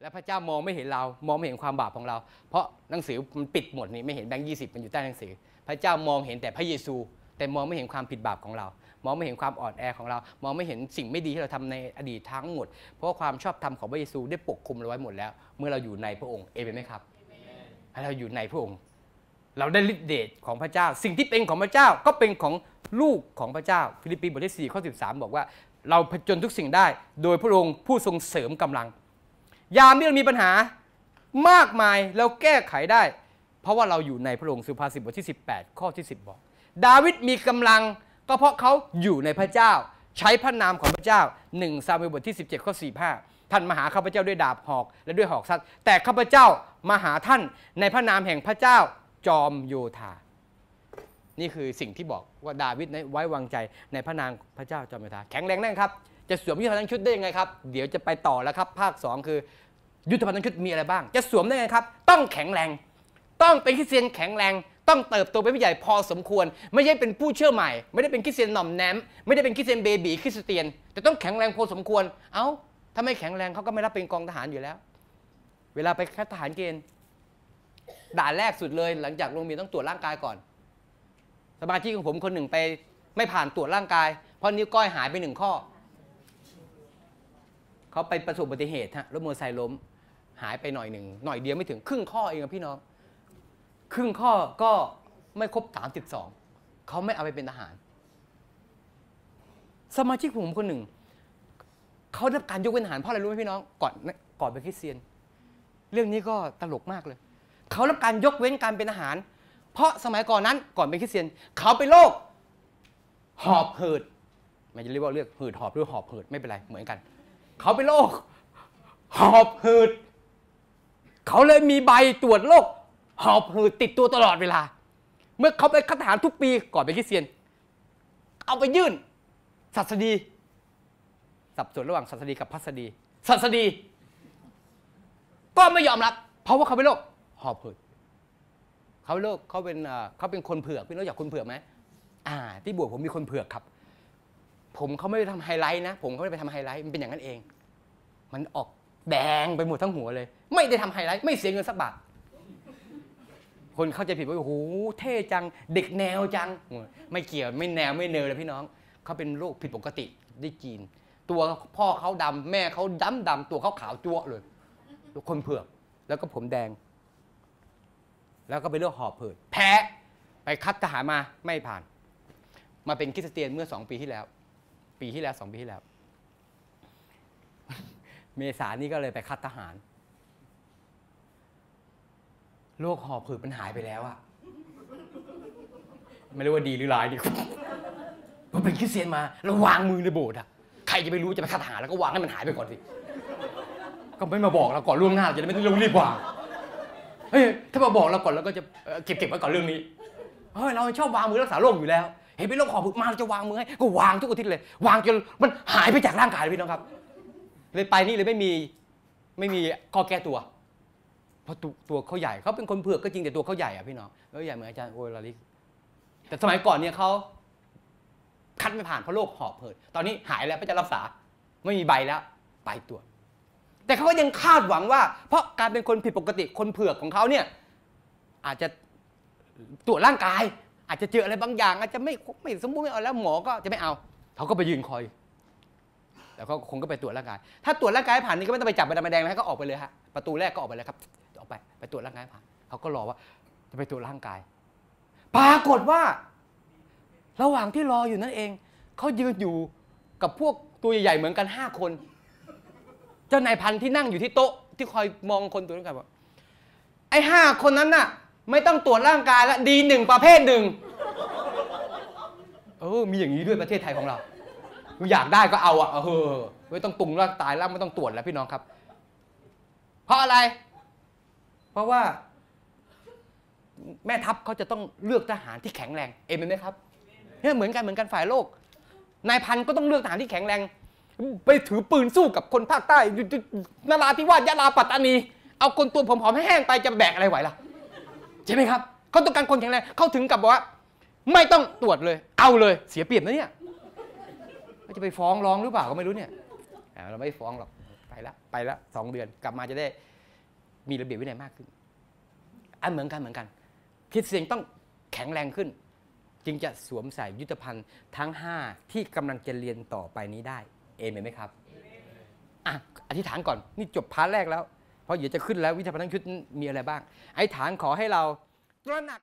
และพระเจ้ามองไม่เห็นเรา มองไม่เห็นความบาปของเรา เพราะหนังสือมันปิดหมดนี่ไม่เห็นแบงค์ยี่สิบมันอยู่ใต้หนังสือ พระเจ้ามองเห็นแต่พระเยซู แต่มองไม่เห็นความผิดบาปของเรา มองไม่เห็นความอ่อนแอของเรา มองไม่เห็นสิ่งไม่ดีที่เราทำในอดีตทั้งหมด เพราะวาความชอบธรรมของพระเยซูได้ปกคลุมเราไว้หมดแล้ว เมื่อเราอยู่ในพระองค์ เอเมนไหมครับให้เราอยู่ในพระองค์ เราได้ฤทธิเดชของพระเจ้า สิ่งที่เป็นของพระเจ้าก็เป็นของลูกของพระเจ้า ฟิลิปปีบทที่4ข้อ13 บอกว่า เราผจญทุกสิ่งได้ โดยพระองค์ผู้ทรงเสริมกำลัง ยามที่เรามีปัญหามากมายเราแก้ไขได้ เพราะว่าเราอยู่ในพระองค์สุภาษิตบทที่ 18 ข้อที่ 10 บอก ดาวิดมีกำลังก็เพราะเขาอยู่ในพระเจ้า ใช้พระนามของพระเจ้า1ซามูเอลบทที่ 17 ข้อ 45ท่านมาหาข้าพเจ้าด้วยดาบหอกและด้วยหอกซัดแต่ข้าพเจ้ามาหาท่านในพระนามแห่งพระเจ้าจอมโยธา นี่คือสิ่งที่บอกว่าดาวิดนั้นไว้วางใจในพระนามพระเจ้าจอมโยธาแข็งแรงแน่นครับ จะสวมยุทธภัณฑ์ทั้งชุดได้ยังไงครับ เดี๋ยวจะไปต่อแล้วครับ ภาค 2 คือ ยุทธภัณฑ์ทั้งชุดมีอะไรบ้าง จะสวมได้ไงครับ ต้องแข็งแรง ต้องเป็นคริสเตียนแข็งแรง ต้องเติบโตเป็นผู้ใหญ่พอสมควร ไม่ใช่เป็นผู้เชื่อใหม่ ไม่ได้เป็นคริสเตียนหน่อมแนม ไม่ได้เป็นคริสเตียนเบบีคริสเตียน แต่ต้องแข็งแรงพอสมควร เอ้า ถ้าไม่แข็งแรงเขาก็ไม่รับเป็นกองทหารอยู่แล้ว เวลาไปคัดทหารเกณฑ์ด่านแรกสุดเลย หลังจากลงมีต้องตรวจร่างกายก่อน สมาชิกของผมคนหนึ่งไปไม่ผ่านตรวจร่างกาย เพราะนิ้วก้อยหายไปหนึ่งข้อ เขาไปประสบอุบัติเหตุฮะรถมอเตอร์ไซค์ล้ม หายไปหน่อยหนึ่งหน่อยเดียวไม่ถึงครึ่งข้อเองอะพี่น้อง ครึ่งข้อก็ไม่ครบ32เขาไม่เอาไปเป็นทหาร สมาชิกผมคนหนึ่งเขาได้รับการยกเว้นทหารเพราะอะไรรู้ไหมพี่น้องก่อนก่อนเป็นคริสเตียน เรื่องนี้ก็ตลกมากเลยเขารับการยกเว้นการเป็นทหาร เพราะสมัยก่อนนั้นก่อนเป็นคริสเตียนเขาเป็นโรคหอบหืดไม่จะเรียกว่าเรียกหืดหอบหรือหอบหืดไม่เป็นไรเหมือนกัน เขาเป็นโรคหอบหืด เขาเลยมีใบตรวจโรคหอบหืดติดตัวตลอดเวลา เมื่อเขาไปคัดทหารทุกปีก่อนเป็นคริสเตียน เอาไปยื่นสัสดี สับสนระหว่างสัสดีกับพัสดีสัสดี ก็ไม่ยอมรับ เพราะว่าเขาเป็นโรคหอบหืดเขาโรคเขาเป็นเขาเป็นคนเผือกพี่รู้จักคนเผือกไหมอ่า ที่บวชผมมีคนเผือกครับ ผมเขาไม่ได้ทำไฮไลท์นะ ผมเขาไม่ได้ไปทำไฮไลท์มันเป็นอย่างนั้นเอง มันออกแดงไปหมดทั้งหัวเลย ไม่ได้ทำไฮไลท์ไม่เสียเงินสักบาทคนเข้าใจผิดว่าโอ้โหเท่จังเด็กแนวจัง ไม่เกี่ยวไม่แนวไม่เนวเลยพี่น้องเขาเป็นโรคผิดปกติได้จีน ตัวพ่อเขาดำแม่เขาดำดำตัวเขาขาวจั่วเลยคนเผือกแล้วก็ผมแดง แล้วก็เป็นโรคหอบผืดแพ้ไปคัดทหารมาไม่ผ่าน มาเป็นคริสเตียนเมื่อสองปีที่แล้ว ปีที่แล้วสองปีที่แล้ว เมษานี่ก็เลยไปคัดทหารโรคหอบผืดมันหายไปแล้วอะไม่รู้ว่าดีหรือร้ายดีพอเป็นคริสเตียนมาแล้ววางมือในโบสถ์อะใครจะไปรู้จะไปคัดทหารแล้วก็วางให้มันหายไปก่อนสิก็ไม่มาบอกเราก่อนล่วงหน้าจะได้ไม่ต้องรีบวางเฮ้ยถ้ามาบอกเราก่อนเราก็จะเก็บเก็บไว้ก่อนเรื่องนี้เฮ้ยเราชอบวางมือรักษาโรคอยู่แล้ว เห็นเป็นโรคหอบหืดมาเราจะวางมือให้ก็วางทุกอาทิตย์เลย วางจนมันหายไปจากร่างกายเลยพี่น้องครับเลยไปนี่เลยไม่มีไม่มีข้อแก้ตัว เพราะตัวเขาใหญ่เขาเป็นคนเผือกก็จริงแต่ตัวเขาใหญ่อะพี่น้องแล้วใหญ่เหมือนอาจารย์โอลาลิกแต่สมัยก่อนเนี่ยเขาคัดไม่ผ่านเพราะโรคหอบหืดตอนนี้หายแล้วก็จะรักษา ไม่มีใบแล้วไปตรวจแต่เขาก็ยังคาดหวังว่า เพราะการเป็นคนผิดปกติคนเผือกของเขาเนี่ยอาจจะตรวจร่างกาย อาจจะเจออะไรบางอย่าง อาจจะไม่ไม่สมบูรณ์ไม่เอาแล้วหมอก็จะไม่เอาเขาก็ไปยืนคอย แล้วก็คงก็ไปตรวจร่างกาย ถ้าตรวจร่างกายผ่านนี่ก็ไม่ต้องไปจับใบดำใบแดงแล้วให้ก็ออกไปเลยฮะประตูแรกก็ออกไปเลยครับออกไปไปตรวจร่างกายผ่านเขาก็รอว่า จะไปตรวจร่างกาย ปรากฏว่า ระหว่างที่รออยู่นั่นเองเขายืนอยู่กับพวกตัวใหญ่ๆเหมือนกันห้าคน เจ้านายพันที่นั่งอยู่ที่โต๊ะ ที่คอยมองคนตัวนั้นกันบอกไอ้ห้าคนนั้นน่ะ ไม่ต้องตรวจร่างกายละดีหนึ่งประเภทหนึ่ง เออ มีอย่างนี้ด้วยประเทศไทยของเราอยากได้ก็เอาอะ เออไม่ต้องตุงร่างตายแล้วไม่ต้องตรวจแล้วพี่น้องครับ เพราะอะไร เพราะว่า แม่ทัพเขาจะต้องเลือกทหารที่แข็งแรง เอ็มนไหมครับเนี่ยเหมือนกันเหมือนกันฝ่ายโลก นายพันก็ต้องเลือกทหารที่แข็งแรง ไปถือปืนสู้กับคนภาคใต้นราธิวาสยะลาปัตตานี เอาคนตัวผอมๆให้แห้งไปจะแบกอะไรไหวล่ะใช่ไหมครับเขาต้องการคนแข็งแรงเขาถึงกับบอกว่า ไม่ต้องตรวจเลย เอาเลยเสียเปรียบนะเนี่ยจะไปฟ้องร้องหรือเปล่าก็ไม่รู้เนี่ยเราไม่ฟ้องหรอกไปแล้วไปแล้วสองเดือนกลับมาจะได้มีระเบียบวินัยมากขึ้น อันเหมือนกันเหมือนกันคริสเตียนต้องแข็งแรงขึ้น จึงจะสวมใส่ยุทธภัณฑ์ทั้ง 5 ที่กำลังจะเรียนต่อไปนี้ได้ เอเมนไหมครับอะอธิษฐานก่อนนี่จบพาร์ทแรกแล้ว เพราะเดี๋ยวจะขึ้นแล้ววิทยาพันธ์ชุดมีอะไรบ้างไอธิษฐานขอให้เราตระหนัก